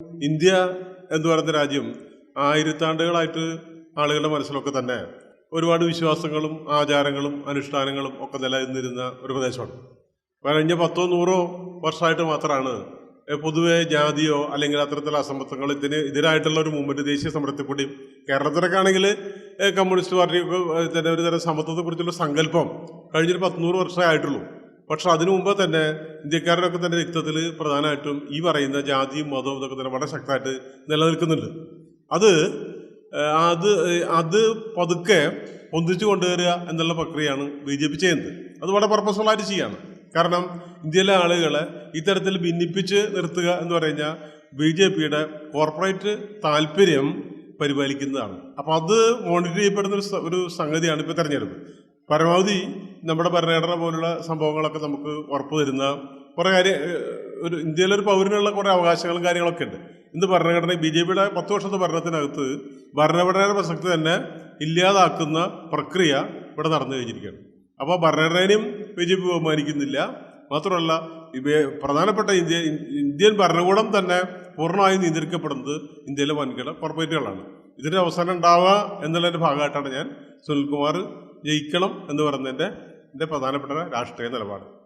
India എന്ന് പറയുന്ന രാജ്യം ആയിരത്താണ്ടുകളായിട്ട് ആളുകളുടെ മനസ്സിലൊക്കെ തന്നെ ഒരുപാട് വിശ്വാസങ്ങളും ആചാരങ്ങളും അനുഷ്ഠാനങ്ങളും ഒക്കെ നിലനിന്നിരുന്ന ഒരു പ്രദേശമാണ്. കഴിഞ്ഞ പത്തോ നൂറോ വർഷമായിട്ട് മാത്രമാണ് പൊതുവെ ജാതിയോ അല്ലെങ്കിൽ അത്തരത്തിലുള്ള അസമത്വങ്ങൾ ഇതിന് എതിരായിട്ടുള്ള ഒരു മൂവ്മെന്റ് ദേശീയ സമരത്തെക്കൂടിയും കേരളത്തിലൊക്കെ ആണെങ്കിൽ കമ്മ്യൂണിസ്റ്റ് പാർട്ടിയൊക്കെ തന്നെ ഒരു തരം സമത്വത്തെക്കുറിച്ചുള്ള സങ്കല്പം കഴിഞ്ഞൊരു പത്തുനൂറ് വർഷമേ ആയിട്ടുള്ളൂ. പക്ഷെ അതിനു മുമ്പ് തന്നെ ഇന്ത്യക്കാരുടെയൊക്കെ തന്നെ രക്തത്തിൽ പ്രധാനമായിട്ടും ഈ പറയുന്ന ജാതിയും മതവും ഇതൊക്കെ തന്നെ വളരെ ശക്തമായിട്ട് നിലനിൽക്കുന്നുണ്ട്. അത് അത് അത് പതുക്കെ ഒന്നിച്ചു കൊണ്ടുവരിക എന്നുള്ള പ്രക്രിയയാണ് ബി ജെ പി ചെയ്യുന്നത്. അത് വളരെ പർപ്പസ്ഫുള്ളായിട്ട് ചെയ്യാണ്. കാരണം ഇന്ത്യയിലെ ആളുകളെ ഇത്തരത്തിൽ ഭിന്നിപ്പിച്ച് നിർത്തുക എന്ന് പറഞ്ഞാൽ ബി ജെ പിയുടെ കോർപ്പറേറ്റ് താല്പര്യം പരിപാലിക്കുന്നതാണ്. അപ്പോൾ അത് മോണിറ്റർ ചെയ്യപ്പെടുന്ന ഒരു സംഗതിയാണ് ഇപ്പോൾ തെരഞ്ഞെടുപ്പ്. പരമാവധി നമ്മുടെ ഭരണഘടന പോലുള്ള സംഭവങ്ങളൊക്കെ നമുക്ക് ഉറപ്പ് തരുന്ന കുറേ കാര്യം ഒരു ഇന്ത്യയിലൊരു പൗരനുള്ള കുറേ അവകാശങ്ങളും കാര്യങ്ങളൊക്കെ ഉണ്ട്. ഇന്ന് ഭരണഘടന ബി ജെ പിയുടെ പത്ത് വർഷത്തെ ഭരണത്തിനകത്ത് ഭരണഘടനയുടെ പ്രസക്തി തന്നെ ഇല്ലാതാക്കുന്ന പ്രക്രിയ ഇവിടെ നടന്നു കഴിഞ്ഞിരിക്കുകയാണ്. അപ്പോൾ ഭരണഘടനയും ബി ജെ പി ബഹുമാനിക്കുന്നില്ല. മാത്രമല്ല പ്രധാനപ്പെട്ട ഇന്ത്യ ഇന്ത്യൻ ഭരണകൂടം തന്നെ പൂർണമായും നിയന്ത്രിക്കപ്പെടുന്നത് ഇന്ത്യയിലെ വൻകിട കോർപ്പറേറ്റുകളാണ്. ഇതിന്റെ അവസാനം ഉണ്ടാവുക എന്നുള്ളതിന്റെ ഭാഗമായിട്ടാണ് ഞാൻ സുനിൽകുമാർ ജയിക്കണം എന്ന് പറയുന്നതിന്റെ എന്റെ പ്രധാനപ്പെട്ട രാഷ്ട്രീയ നിലപാട്.